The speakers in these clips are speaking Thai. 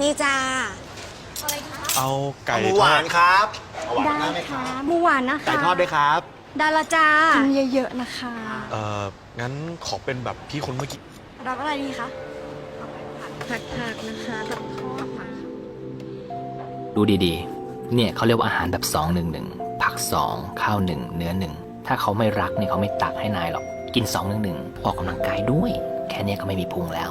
นี่จ้าเอาไก่หมูทหอวาดนครับเอาหวานได้ได้ไหมคค่ะรับหมูหวานนะคะไก่ทอดด้วยครับดาราจ้ากินเยอะๆนะคะ เอ่อ งั้นขอเป็นแบบพี่คนเมื่อกี้ รับอะไรดีคะผักผักๆนะคะกับทอดค่ะดูดีๆ เนี่ยเขาเรียกว่าอาหารแบบ2 1 1ผัก 2 ข้าว 1 เนื้อ 1 ถ้าเขาไม่รักเนี่ยเขาไม่ตักให้นายหรอก กิน 2 1 1ออกกำลังกายด้วย แค่เนี้ยก็ไม่มีพุงแล้ว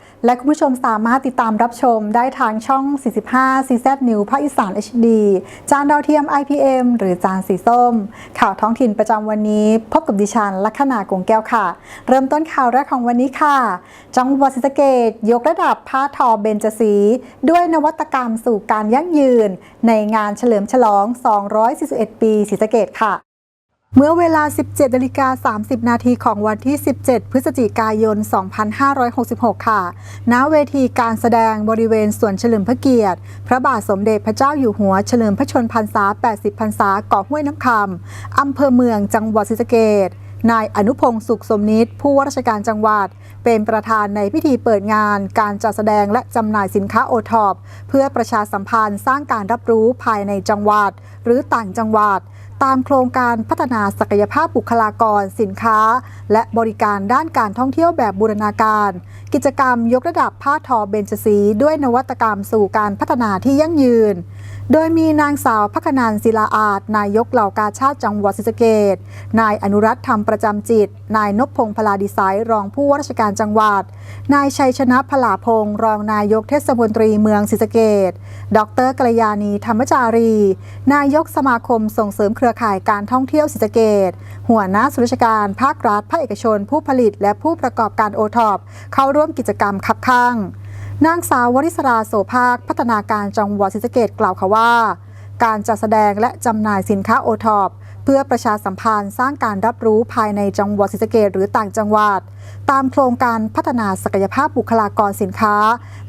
และคุณผู้ชมสามารถติดตามรับชมได้ทางช่อง 45 CZ New ภาคอีสาน HD จานดาวเทียม IPM หรือจานสีส้ม ข่าวท้องถิ่นประจำวันนี้ พบกับดิฉันลัคนากงแก้วค่ะ เริ่มต้นข่าวแรกของวันนี้ค่ะ จังหวัดศรีสะเกดยกระดับผ้าทอเบญจสี ด้วยนวัตกรรมสู่การยั่งยืน ในงานเฉลิมฉลอง 241 ปีศรีสะเกดค่ะ เมื่อเวลา 17นาฬิกา30 นาทีของวันที่ 17 พฤศจิกายน 2566 ค่ะ ณ เวทีการแสดงบริเวณสวนเฉลิมพระเกียรติ พระบาทสมเด็จพระเจ้าอยู่หัว เฉลิมพระชนพรรษา 80 พรรษาเกาะห้วยน้ำคำ อำเภอเมืองจังหวัดศรีสะเกษนายอนุพงศ์สุขสมนิตผู้ว่าราชการจังหวัด เป็นประธานในพิธีเปิดงาน การจัดแสดงและจำหน่ายสินค้าโอท็อปเพื่อประชาสัมพันธ์สร้างการรับรู้ภายในจังหวัด หรือต่างจังหวัด ตามโครงการพัฒนาศักยภาพบุคลากร สินค้า และบริการด้านการท่องเที่ยวแบบบูรณาการ กิจกรรมยกระดับผ้าทอเบญจสีด้วยนวัตกรรมสู่การพัฒนาที่ยั่งยืน โดยมีนางสาวพักนันศิลาอาจ นายกเหล่ากาชาติจังหวัดศรีสะเกดนายอนุรัตธรรมประจำจิต นายนพพงศ์พลาดิไซยรองผู้ว่าราชการจังหวัด นายชัยชนะพลาพงศ์รองนายกเทศมนตรีเมืองศรีสะเกดดรกัลยาณีธรรมจารี นายกสมาคมส่งเสริมเครือข่ายการท่องเที่ยวศรีสะเกดหัวหน้าส่วนราชการภาครัฐภาคเอกชน ผู้ผลิตและผู้ประกอบการโอท็อปเข้าร่วมกิจกรรมขับข้าง นางสาววริศราโสภาค พัฒนาการจังหวัดศรีสะเกดกล่าวค่ะว่า การจัดแสดงและจำหน่ายสินค้าโอทอปเพื่อประชาสัมพันธ์สร้างการรับรู้ภายในจังหวัดศรีสะเกดหรือต่างจังหวัด ตามโครงการพัฒนาศักยภาพบุคลากรสินค้า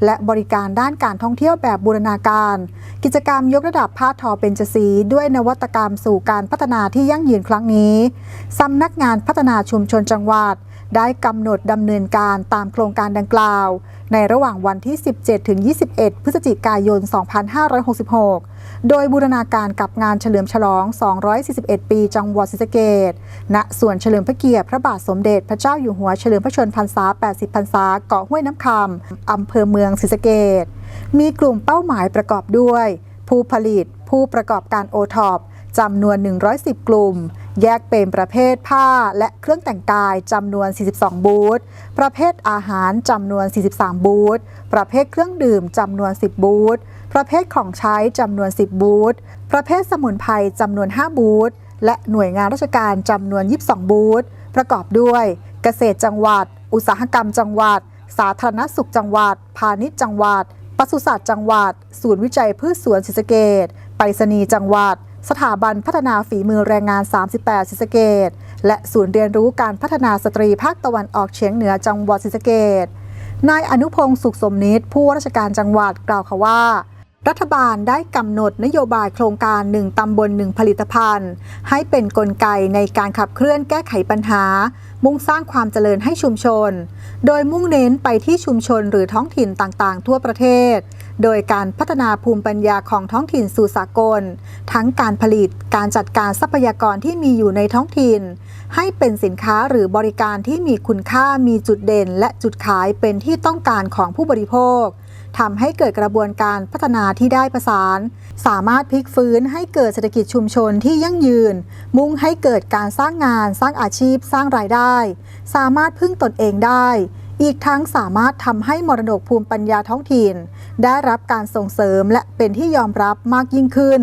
และบริการด้านการท่องเที่ยวแบบบูรณาการ กิจกรรมยกระดับผ้าทอเป็นจสีด้วยนวัตกรรมสู่การพัฒนาที่ยั่งยืนครั้งนี้สำนักงานพัฒนาชุมชนจังหวัด ได้กำหนดดำเนินการตามโครงการดังกล่าว ในระหว่างวันที่ 17 ถึง 21 พฤศจิกายน 2566 โดยบูรณาการกับงานเฉลิมฉลอง 241 ปี จังหวัดศรีสะเกษณส่วนเฉลิมพระเกียรติพระบาทสมเด็จพระเจ้าอยู่หัวเฉลิมพระชนพรรษา 80 พรรษา เกาะห้วยน้ำคำอำเภอเมืองศรีสะเกษมีกลุ่มเป้าหมายประกอบด้วย ผู้ผลิต ผู้ประกอบการโอทอป จำนวน 110 กลุ่ม แยกเป็นประเภทผ้าและเครื่องแต่งกายจำนวน 42 บูธ ประเภทอาหารจำนวน 43 บูธ ประเภทเครื่องดื่มจำนวน 10 บูธ ประเภทของใช้จำนวน 10 บูธ ประเภทสมุนไพรจำนวน 5 บูธ และหน่วยงานราชการจำนวน 22 บูธ ประกอบด้วย เกษตรจังหวัด อุตสาหกรรมจังหวัด สาธารณสุขจังหวัด พาณิชย์จังหวัดปศุสัตว์จังหวัด ศูนย์วิจัยพืชสวนศรีสะเกดไปรษณีย์จังหวัด สถาบันพัฒนาฝีมือแรงงาน 38ศรีสเกดและศูนย์เรียนรู้การพัฒนาสตรีภาคตะวันออกเฉียงเหนือจังหวัดศรีสเกดนายอนุพงศ์สุขสมนิตผู้ว่าราชการจังหวัดกล่าวค่ะว่า รัฐบาลได้กำหนดนโยบายโครงการ 1 ตำบล 1 ผลิตภัณฑ์ ให้เป็นนกลไกในการขับเคลื่อนแก้ไขปัญหา มุ่งสร้างความเจริญให้ชุมชน โดยมุ่งเน้นไปที่ชุมชนหรือท้องถิ่นต่างๆ ทั่วประเทศ โดยการพัฒนาภูมิปัญญาของท้องถิ่นสู่สากล ทั้งการผลิตการจัดการทรัพยากรที่มีอยู่ในท้องถิ่น ให้เป็นสินค้าหรือบริการที่มีคุณค่ามีจุดเด่น และจุดขายเป็นที่ต้องการของผู้บริโภคทำให้เกิดกระบวนการพัฒนาที่ได้ประสาน สามารถพลิกฟื้นให้เกิดเศรษฐกิจชุมชนที่ยั่งยืน มุ่งให้เกิดการสร้างงาน สร้างอาชีพ สร้างรายได้ สามารถพึ่งตนเองได้ อีกทั้งสามารถทำให้มรดกภูมิปัญญาท้องถิ่น ได้รับการส่งเสริมและเป็นที่ยอมรับมากยิ่งขึ้น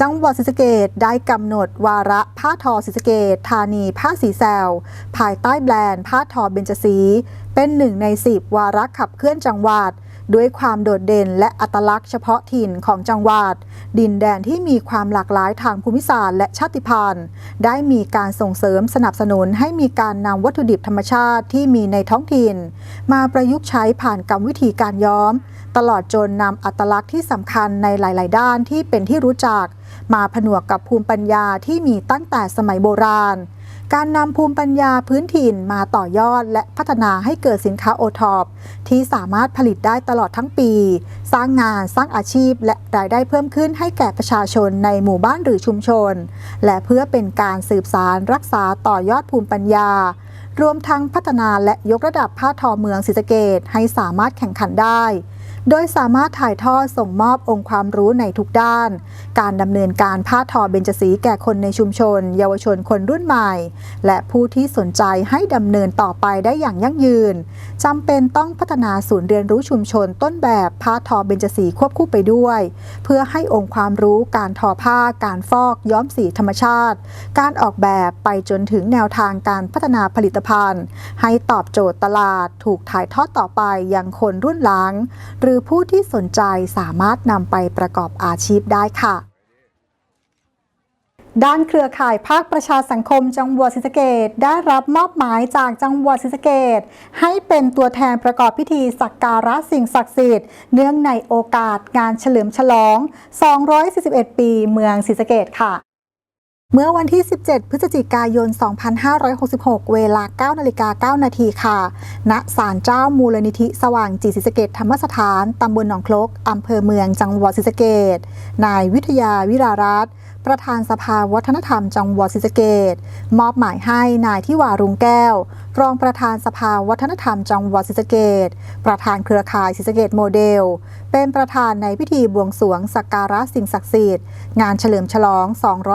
จังหวัดศรีสะเกดได้กำหนดวาระผ้าทอศรีสะเกดธานีผ้าสีแซวภายใต้แบรนด์ผ้าทอเบญจสี เป็นหนึ่งในสิบวาระขับเคลื่อนจังหวัด ด้วยความโดดเด่นและอัตลักษณ์เฉพาะถิ่นของจังหวัด ดินแดนที่มีความหลากหลายทางภูมิศาสตร์และชาติพันธุ์ ได้มีการส่งเสริมสนับสนุนให้มีการนำวัตถุดิบธรรมชาติที่มีในท้องถิ่น มาประยุกต์ใช้ผ่านกรรมวิธีการย้อม ตลอดจนนำอัตลักษณ์ที่สำคัญในหลาย ๆ ด้านที่เป็นที่รู้จัก มาผนวกกับภูมิปัญญาที่มีตั้งแต่สมัยโบราณ การนำภูมิปัญญาพื้นถิ่นมาต่อยอดและพัฒนาให้เกิดสินค้าโอทอปที่สามารถผลิตได้ตลอดทั้งปี สร้างงานสร้างอาชีพ และรายได้เพิ่มขึ้นให้แก่ประชาชนในหมู่บ้านหรือชุมชน และเพื่อเป็นการสืบสารรักษาต่อยอดภูมิปัญญารวมทั้งพัฒนาและยกระดับผ้าทอเมืองศรีสะเกดให้สามารถแข่งขันได้ โดยสามารถถ่ายทอดส่งมอบองค์ความรู้ในทุกด้าน การดำเนินการผ้าทอเบญจสีแก่คนในชุมชน เยาวชนคนรุ่นใหม่ และผู้ที่สนใจให้ดำเนินต่อไปได้อย่างยั่งยืนจำเป็นต้องพัฒนาศูนย์เรียนรู้ชุมชนต้นแบบผ้าทอเบญจสีควบคู่ไปด้วย เพื่อให้องค์ความรู้การทอผ้า การฟอกย้อมสีธรรมชาติ การออกแบบไปจนถึงแนวทางการพัฒนาผลิตภัณฑ์ ให้ตอบโจทย์ตลาด ถูกถ่ายทอดต่อไปยังคนรุ่นหลังหรือือผู้ที่สนใจสามารถนำไปประกอบอาชีพได้ค่ะ ด้านเครือข่ายภาคประชาสังคมจังหวัดศรีสะเกษได้รับมอบหมายจากจังหวัดศรีสะเกษให้เป็นตัวแทนประกอบพิธีสักการะสิ่งศักดิ์สิทธิ์เนื่องในโอกาสงานเฉลิมฉลอง 241 ปีเมืองศรีสะเกษค่ะ เมื่อวันที่ 17 พฤศจิกายน 2566 เวลา 9 นาฬิกา 9 นาทีค่ะ ณ ศาลเจ้ามูลนิธิสว่างจิตศรีสเกตธรรมสถาน ตำบลหนองคลก อำเภอเมือง จังหวัดศรีสเกต นายวิทยาวิรารัตน์ ประธานสภาวัฒนธรรมจังหวัดศรีสะเกษมอบหมายให้นายทิวารุงแก้ว รองประธานสภาวัฒนธรรมจังหวัดศรีสะเกษประธานเครือข่ายศรีสะเกษโมเดล เป็นประธานในพิธีบวงสรวงสักการะสิ่งศักดิ์สิทธิ์งานเฉลิมฉลอง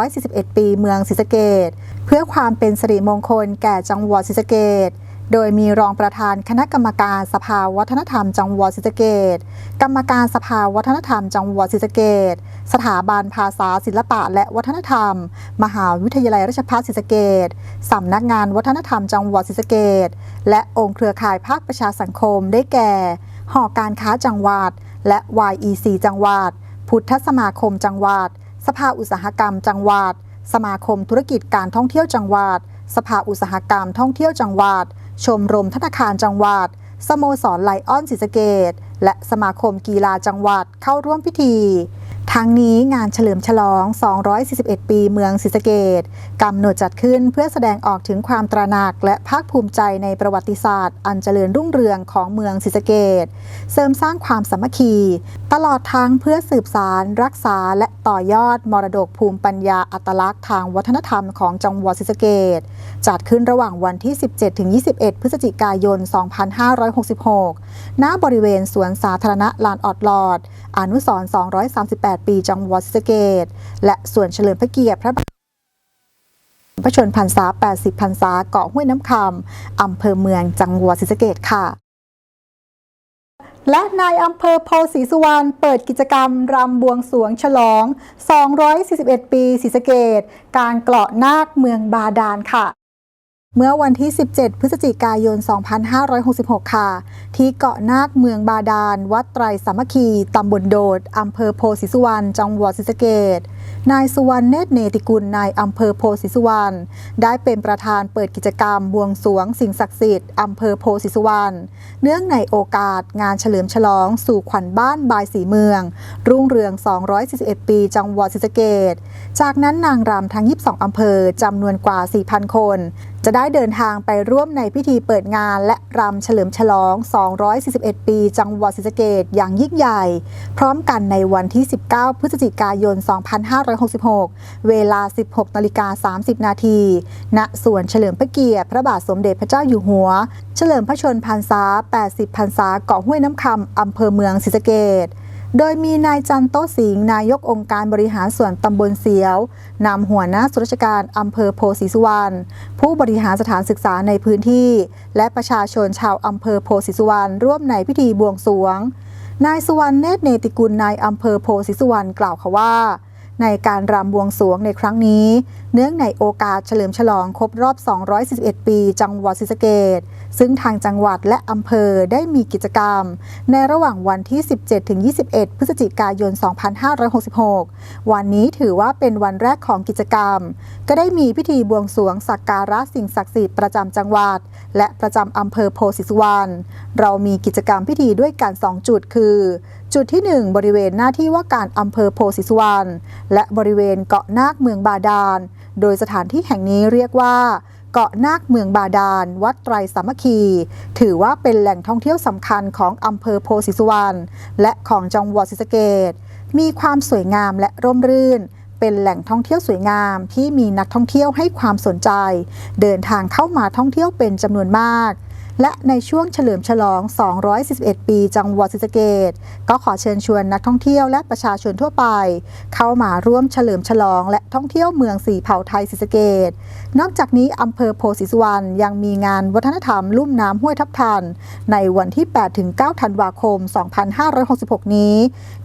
241 ปีเมืองศรีสะเกษเพื่อความเป็นสิริมงคลแก่จังหวัดศรีสะเกษ โดยมีรองประธานคณะกรรมการสภาวัฒนธรรมจังหวัดศรีสะเกษกรรมการสภาวัฒนธรรมจังหวัดศรีสะเกษสถาบันภาษาศิลปะและวัฒนธรรม มหาวิทยาลัยราชภัฏศรีสะเกษสำนักงานวัฒนธรรมจังหวัดศรีสะเกษและองค์เครือข่ายภาคประชาสังคมได้แก่ หอการค้าจังหวัด และ YEC จังหวัด พุทธสมาคมจังหวัด สภาอุตสาหกรรมจังหวัด สมาคมธุรกิจการท่องเที่ยวจังหวัด สภาอุตสาหกรรมท่องเที่ยวจังหวัด ชมรมธนาคารจังหวัด สโมสรไลออนศรีสเกดและสมาคมกีฬาจังหวัดเข้าร่วมพิธีทั้งนี้งานเฉลิมฉลอง 241 ปีเมืองศรีสะเกดกำหนดจัดขึ้นเพื่อแสดงออกถึงความตระหนักและภาคภูมิใจในประวัติศาสตร์ อันเจริญรุ่งเรืองของเมืองศรีสะเกดเสริมสร้างความสามัคคี ตลอดทั้งเพื่อสืบสาร รักษาและต่อยอดมรดกภูมิปัญญาอัตลักษณ์ทางวัฒนธรรมของจังหวัดศรีสะเกด จัดขึ้นระหว่างวันที่ 17-21 พฤศจิกายน 2566 ณ บริเวณสวนสาธารณะลานออดลอด อนุสร238 ปีจังหวัดสเกดและส่วนเฉลิมพระเกียรติพระบาทพระชนพรรษา 80พรรษาเกาะห้วยน้ำคำอำเภอเมืองจังหวัดศรีสะเกดค่ะ และนายอำเภอโพธิ์ศรีสุวรรณเปิดกิจกรรมรำบวงสวงฉลอง 241 ปีศรีสะเกดการเกาะนาคเมืองบาดาลค่ะ เมื่อวันที่ 17 พฤศจิกายน 2566 ค่ะ ที่เกาะนาคเมืองบาดาล วัดไตรสามัคคี ตำบลโดด อำเภอโพธิสุวรรณ จังหวัดศรีสะเกษนายสุวรรณเนตรเนติกุล นายอำเภอโพธิสุวรรณ ได้เป็นประธานเปิดกิจกรรมบวงสรวงสิ่งศักดิ์สิทธิ์ อำเภอโพธิสุวรรณ เนื่องในโอกาสงานเฉลิมฉลองสู่ขวัญบ้านบายสีเมือง รุ่งเรือง 241 ปี จังหวัดศรีสะเกษจากนั้นนางรำทั้ง 22 อำเภอจำนวนกว่า 4,000 คนจะได้เดินทางไปร่วมในพิธีเปิดงานและรำเฉลิมฉลอง 241 ปี จังหวัดศรีสะเกษอย่างยิ่งใหญ่ พร้อมกันในวันที่ 19 พฤศจิกายน 2566 เวลา 16นาฬิกา30 นาที ณ สวนเฉลิมพระเกียรติ พระบาทสมเด็จพระเจ้าอยู่หัว เฉลิมพระชนพรรษา 80 พรรษาเกาะห้วยน้ำคำอำเภอเมืองศรีสะเกษ โดยมีนายจันโตสิงห์นายกองค์การบริหารส่วนตำบลเสียวนำหัวหน้าส่วนราชการอำเภอโพสิสุวรรณผู้บริหารสถานศึกษาในพื้นที่ และประชาชนชาวอำเภอโพสิสุวรรณร่วมในพิธีบวงสรวง นายสุวรรณเนตรเนติกุลนายอำเภอโพสิสุวรรณกล่าวค่ะว่า ในการรำบวงสวงในครั้งนี้ เนื่องในโอกาสเฉลิมฉลองครบรอบ 241 ปี จังหวัดศรีสะเกษซึ่งทางจังหวัดและอำเภอได้มีกิจกรรม ในระหว่างวันที่ 17-21 พฤศจิกายน 2566 วันนี้ถือว่าเป็นวันแรกของกิจกรรม ก็ได้มีพิธีบวงสวงสักการะสิ่งศักดิ์สิทธิ์ประจำจังหวัด และประจำอำเภอโพธิสุวรรณเรามีกิจกรรมพิธีด้วยกัน 2 จุดคือ จุดที่ 1 บริเวณหน้าที่ว่าการอำเภอโพธิสวรรณและบริเวณเกาะนาคเมืองบาดาล โดยสถานที่แห่งนี้เรียกว่า เกาะนาคเมืองบาดาล วัดไตรสามัคคี ถือว่าเป็นแหล่งท่องเที่ยวสำคัญของอำเภอโพธิสวรรณและของจังหวัดศรีสะเกษมีความสวยงามและร่มรื่น เป็นแหล่งท่องเที่ยวสวยงามที่มีนักท่องเที่ยวให้ความสนใจ เดินทางเข้ามาท่องเที่ยวเป็นจำนวนมาก และในช่วงเฉลิมฉลอง241ปี จังหวัดศรีสะเกษก็ขอเชิญชวนนักท่องเที่ยวและประชาชนทั่วไป เข้ามาร่วมเฉลิมฉลอง และท่องเที่ยวเมืองสีเผ่าไทยศรีสะเกษนอกจากนี้อำเภอโพธิสุวรรณยังมีงานวัฒนธรรมลุ่มน้ำห้วยทับทัน ในวันที่ 8-9 ธันวาคม 2566 นี้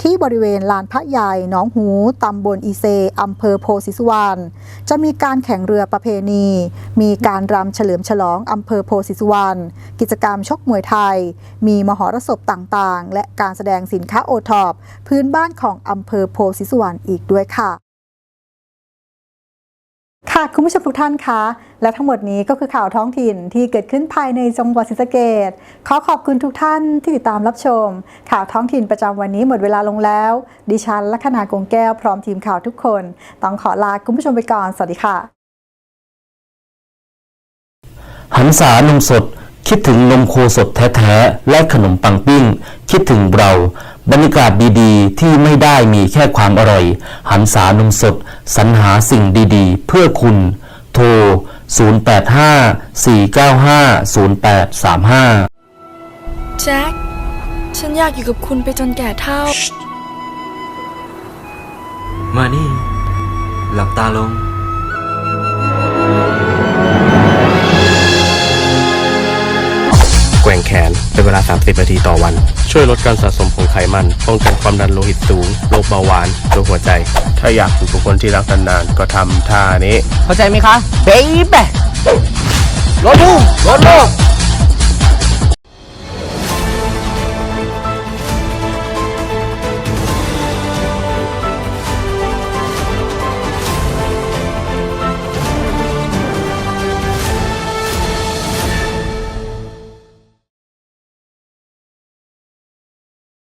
ที่บริเวณลานพระใหญ่หนองหูตำบลอีเซอำเภอโพธิสุวรรณจะมีการแข่งเรือประเพณี มีการรำเฉลิมฉลองอำเภอโพธิสุวรรณกิจกรรมชกมวยไทย มีมหรสพต่างๆ และการแสดงสินค้าโอทอปพื้นบ้านของอำเภอโพธิสุวรรณอีกด้วยค่ะ ค่ะคุณผู้ชมทุกท่านคะ และทั้งหมดนี้ก็คือข่าวท้องถิ่นที่เกิดขึ้นภายในจังหวัดศรีสะเกษขอขอบคุณทุกท่านที่ติดตามรับชม ข่าวท้องถิ่นประจำวันนี้หมดเวลาลงแล้ว ดิฉันลัคนากงแก้วพร้อมทีมข่าวทุกคน ต้องขอลาคุณผู้ชมไปก่อนสวัสดีค่ะหันษานมสด คิดถึงนมโคสดแท้ๆ และขนมปังปิ้ง คิดถึงเรา บรรยากาศดีๆ ที่ไม่ได้มีแค่ความอร่อย หันษานมสด สรรหาสิ่งดีๆ เพื่อคุณ โทร 0854950835 แจ็ค ฉันอยากอยู่กับคุณไปจนแก่เท่า มานี่ หลับตาลง ว่งแขน เป็นเวลา 30 นาทีต่อวัน ช่วยลดการสะสมของไขมันป้องกันความดันโลหิตสูงโรคเบาหวานโรคหัวใจ ถ้าอยากอยู่กับคนที่รักนานๆก็ทำท่านี้ เข้าใจไหมคะเบ๊บลดบูมลดโลก